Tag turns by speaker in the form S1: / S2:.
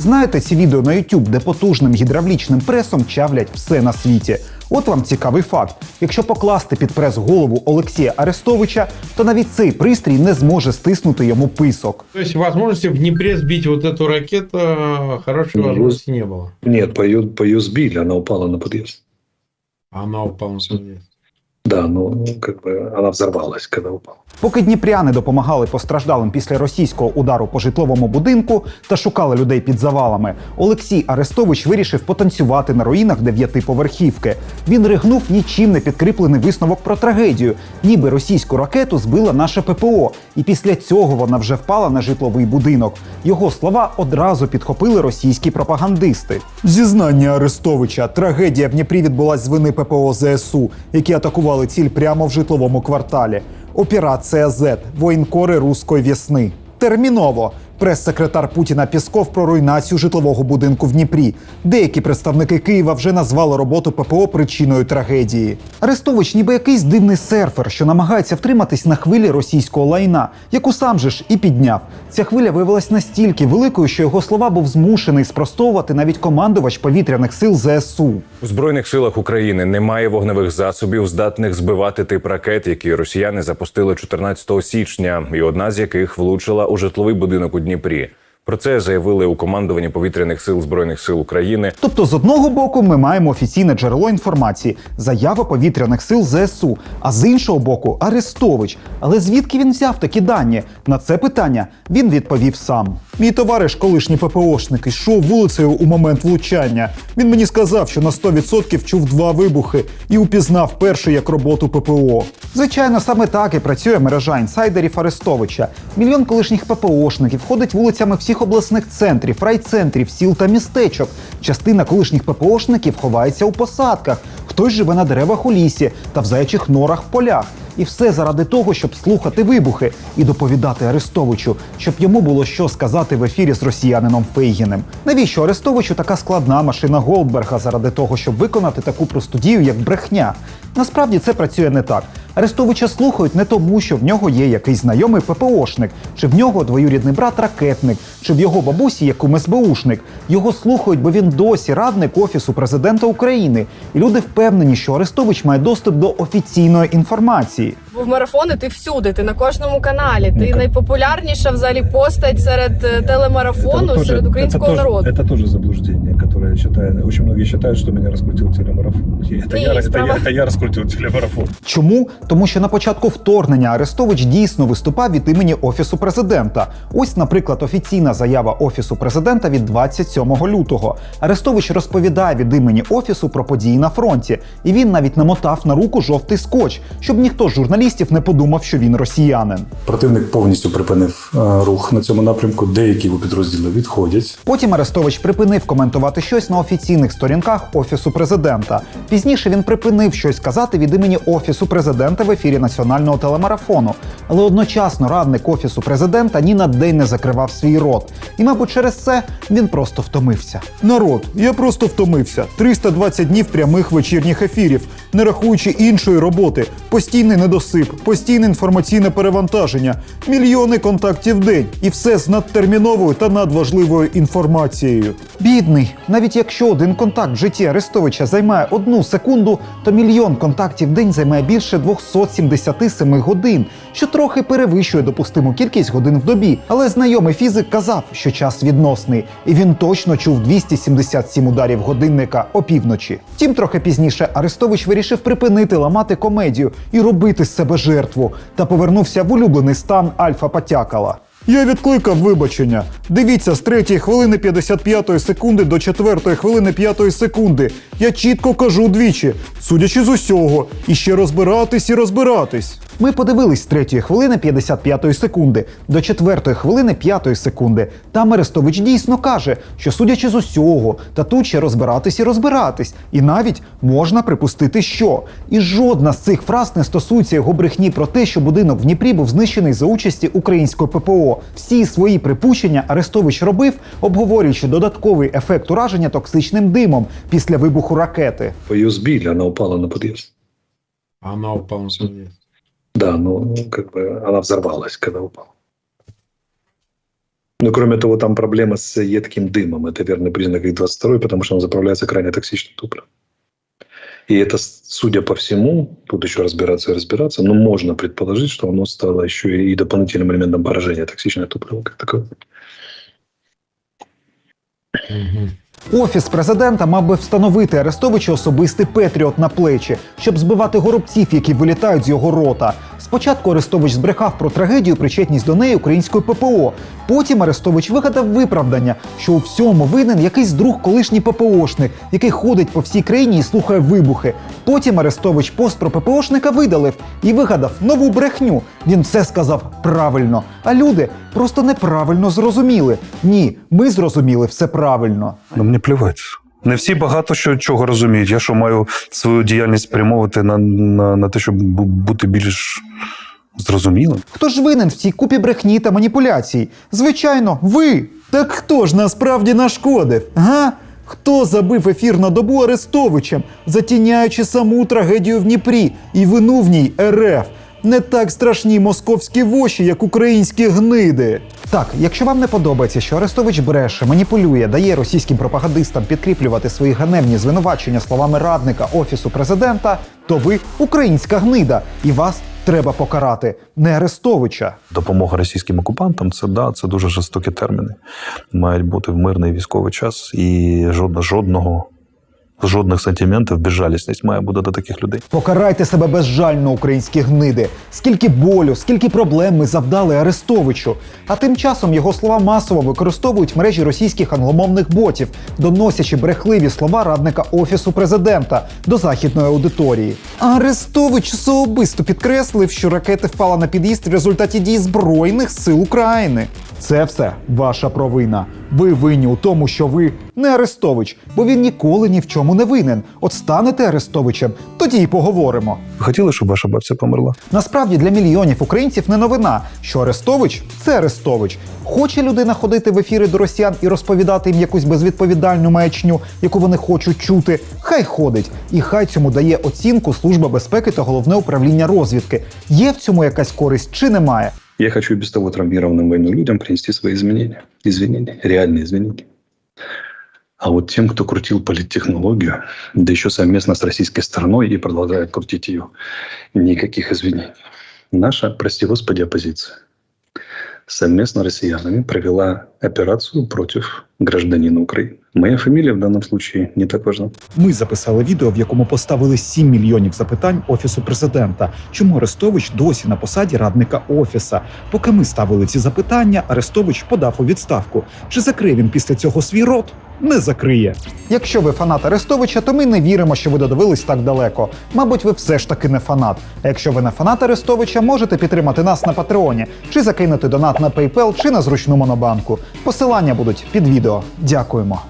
S1: Знаєте ці відео на YouTube, де потужним гідравлічним пресом чавлять все на світі. От вам цікавий факт: якщо покласти під прес голову Олексія Арестовича, то навіть цей пристрій не зможе стиснути йому писок.
S2: То есть возможности в Днепре сбить вот эту ракету хорошей
S3: Ну,
S2: возможности не было.
S3: Нет, по ее, по ее сбили, она упала на подъезд.
S2: Она упала на подъезд.
S3: Да, ну, как бы она взорвалась, когда упала.
S1: Поки дніпряни допомагали постраждалим після російського удару по житловому будинку та шукали людей під завалами, Олексій Арестович вирішив потанцювати на руїнах дев'ятиповерхівки. Він ригнув нічим не підкріплений висновок про трагедію, ніби російську ракету збила наше ППО, і після цього вона вже впала на житловий будинок. Його слова одразу підхопили російські пропагандисти. Зізнання Арестовича трагедія в Дніпрі відбулась з вини ППО ЗСУ, які атакували ціль прямо в житловому кварталі. Операція Z воєнкори руської весни. Терміново. Прес-секретар Путіна Пісков про руйнацію житлового будинку в Дніпрі. Деякі представники Києва вже назвали роботу ППО причиною трагедії. Арестович, ніби якийсь дивний серфер, що намагається втриматись на хвилі російського лайна, яку сам же ж і підняв. Ця хвиля виявилась настільки великою, що його слова був змушений спростовувати навіть командувач повітряних сил ЗСУ.
S4: У збройних силах України немає вогневих засобів, здатних збивати тип ракет, які росіяни запустили 14 січня, і одна з яких влучила у житловий будинок у Дніпрі. Про це заявили у командуванні повітряних сил збройних сил України.
S1: Тобто, з одного боку, ми маємо офіційне джерело інформації, заява повітряних сил ЗСУ, а з іншого боку, Арестович. Але звідки він взяв такі дані? На це питання він відповів сам. Мій товариш, колишній ППОшник, йшов вулицею у момент влучання. Він мені сказав, що на 100% чув два вибухи і упізнав перший як роботу ППО. Звичайно, саме так і працює мережа інсайдерів Арестовича. Мільйон колишніх ППОшників ходить вулицями всіх обласних центрів, райцентрів, сіл та містечок. Частина колишніх ППОшників ховається у посадках. Хтось живе на деревах у лісі та в зайчих норах в полях. І все заради того, щоб слухати вибухи і доповідати Арестовичу, щоб йому було що сказати в ефірі з росіянином Фейгіним. Навіщо Арестовичу така складна машина Голдберга заради того, щоб виконати таку просту дію, як брехня? Насправді це працює не так. Арестовича слухають не тому, що в нього є якийсь знайомий ППОшник, чи в нього двоюрідний брат ракетник, чи в його бабусі є кум СБУшник. Його слухають, бо він досі радник офісу президента України. І люди впевнені, що Арестович має доступ до офіційної інформації
S5: В марафони ти всюди, ти на кожному каналі. Ти
S6: Ну,
S5: найпопулярніша взагалі постать серед е, телемарафону,
S6: тоже-
S5: серед українського
S6: это тоже,
S5: народу.
S6: Это тоже заблуждение, которое считаю, очень многие считают, что меня раскрутил телемарафон. Это,
S5: Не,
S6: я, это,
S5: справа-
S6: я, это я раскрутил телемарафон.
S1: Чому? Тому що на початку вторгнення Арестович дійсно виступав від імені Офісу президента. Ось, наприклад, офіційна заява Офісу президента від 27 лютого. Арестович розповідає від імені Офісу про події на фронті, і він навіть намотав на руку жовтий скотч, щоб ніхто з журналістів не подумав, що він росіянин.
S7: Противник повністю припинив е, рух на цьому напрямку. Деякі його підрозділи відходять.
S1: Потім Арестович припинив коментувати щось на офіційних сторінках Офісу президента. Пізніше він припинив щось казати від імені Офісу президента в ефірі національного телемарафону. Але одночасно радник Офісу президента ні на день не закривав свій рот. І, мабуть, через це він просто втомився. Народ, я просто втомився. 320 днів прямих вечірніх ефірів, не рахуючи іншої роботи, постійний недосип, постійне інформаційне перевантаження, мільйони контактів в день, і все з надтерміновою та надважливою інформацією. Бідний, навіть якщо один контакт в житті Арестовича займає одну секунду, то мільйон контактів в день займає більше 277 годин, що трохи перевищує допустиму кількість годин в добі. Але знайомий фізик казав, що час відносний, і він точно чув 277 ударів годинника опівночі. Втім, трохи пізніше Арестович вирішив припинити ламати комедію і робити з себе жертву, та повернувся в улюблений стан Альфа Потякала. Я відкликав вибачення. Дивіться з 3 хвилини 55 секунди до 4 хвилини 5 секунди. Я чітко кажу двічі, судячи з усього, і ще розбиратись і розбиратись. Ми подивились з 3 хвилини 55 секунди до 4 хвилини 5 секунди. Там Арестович дійсно каже, що судячи з усього, та тут ще розбиратись і розбиратись. І навіть можна припустити, що. І жодна з цих фраз не стосується його брехні про те, що будинок в Дніпрі був знищений за участі української ППО. Всі свої припущення Арестович робив, обговорюючи додатковий ефект ураження токсичним димом після вибуху ракети.
S3: По ее сбили, она упала на подъезд.
S2: Она упала на подъезд.
S3: Да, ну, как бы она взорвалась, когда упала. Ну, кроме того, там проблема с едким дымом. Это верный признак их 22 потому что он заправляется крайне токсичным топливом. И это, судя по всему, тут еще разбираться и разбираться, но можно предположить, что оно стало еще и дополнительным элементом поражения токсичное топливо как таковое.
S1: Офіс президента мав би встановити Арестовичу особистий Петріот на плечі, щоб збивати горобців, які вилітають з його рота. Спочатку Арестович збрехав про трагедію, причетність до неї української ППО. Потім Арестович вигадав виправдання, що у всьому винен якийсь друг колишній ППОшник, який ходить по всій країні і слухає вибухи. Потім Арестович пост про ППОшника видалив і вигадав нову брехню. Він все сказав правильно. А люди просто неправильно зрозуміли. Ні, ми зрозуміли все правильно.
S7: Ну мені плювати. Не всі багато що чого розуміють. Я що маю свою діяльність спрямовувати на, на, на те, щоб бути більш зрозумілим.
S1: Хто ж винен в цій купі брехні та маніпуляцій? Звичайно, ви. Так хто ж насправді нашкодив? Га? Хто забив ефір на добу Арестовичем, затіняючи саму трагедію в Дніпрі і вину в ній РФ? Не так страшні московські воші, як українські гниди. Так, якщо вам не подобається, що Арестович бреше, маніпулює, дає російським пропагандистам підкріплювати свої ганебні звинувачення словами радника офісу президента, то ви українська гнида, і вас треба покарати, не Арестовича.
S7: Допомога російським окупантам це да, це дуже жорстокі терміни. Мають бути в мирний військовий час і жодно, жодного, жодних сантиментів, безжалісність має бути до таких людей.
S1: Покарайте себе безжально, українські гниди. Скільки болю, скільки проблем ми завдали Арестовичу. А тим часом його слова масово використовують в мережі російських англомовних ботів, доносячи брехливі слова радника офісу президента до західної аудиторії. Арестович особисто підкреслив, що ракети впали на під'їзд в результаті дій збройних сил України. Це все ваша провина. Ви винні у тому, що ви не Арестович, бо він ніколи ні в чому не винен. От станете Арестовичем, тоді й поговоримо.
S7: Ви хотіли, щоб ваша бабця померла?
S1: Насправді для мільйонів українців не новина, що Арестович це Арестович. Хоче людина ходити в ефіри до росіян і розповідати їм якусь безвідповідальну маячню, яку вони хочуть чути. Хай ходить, і хай цьому дає оцінку Служба безпеки та головне управління розвідки. Є в цьому якась користь чи немає?
S3: Я хочу без того травмированным войной людям принести свои изменения. Извинения, реальные извинения. А вот тем, кто крутил политтехнологию, да еще совместно с российской стороной и продолжает крутить ее, никаких извинений. Наша, прости господи, оппозиция совместно с россиянами провела операцию против гражданина Украины. Моя фамилия в данном случае не так важна.
S1: Ми записали відео, в якому поставили 7 мільйонів запитань офісу президента. Чому Арестович досі на посаді радника офіса? Поки ми ставили ці запитання, Арестович подав у відставку. Чи закриє він після цього свій рот? Не закриє. Якщо ви фанат Арестовича, то ми не віримо, що ви додивились так далеко. Мабуть, ви все ж таки не фанат. А якщо ви не фанат Арестовича, можете підтримати нас на Патреоні, чи закинути донат на PayPal, чи на зручну монобанку. Посилання будуть під відео. Дякуємо.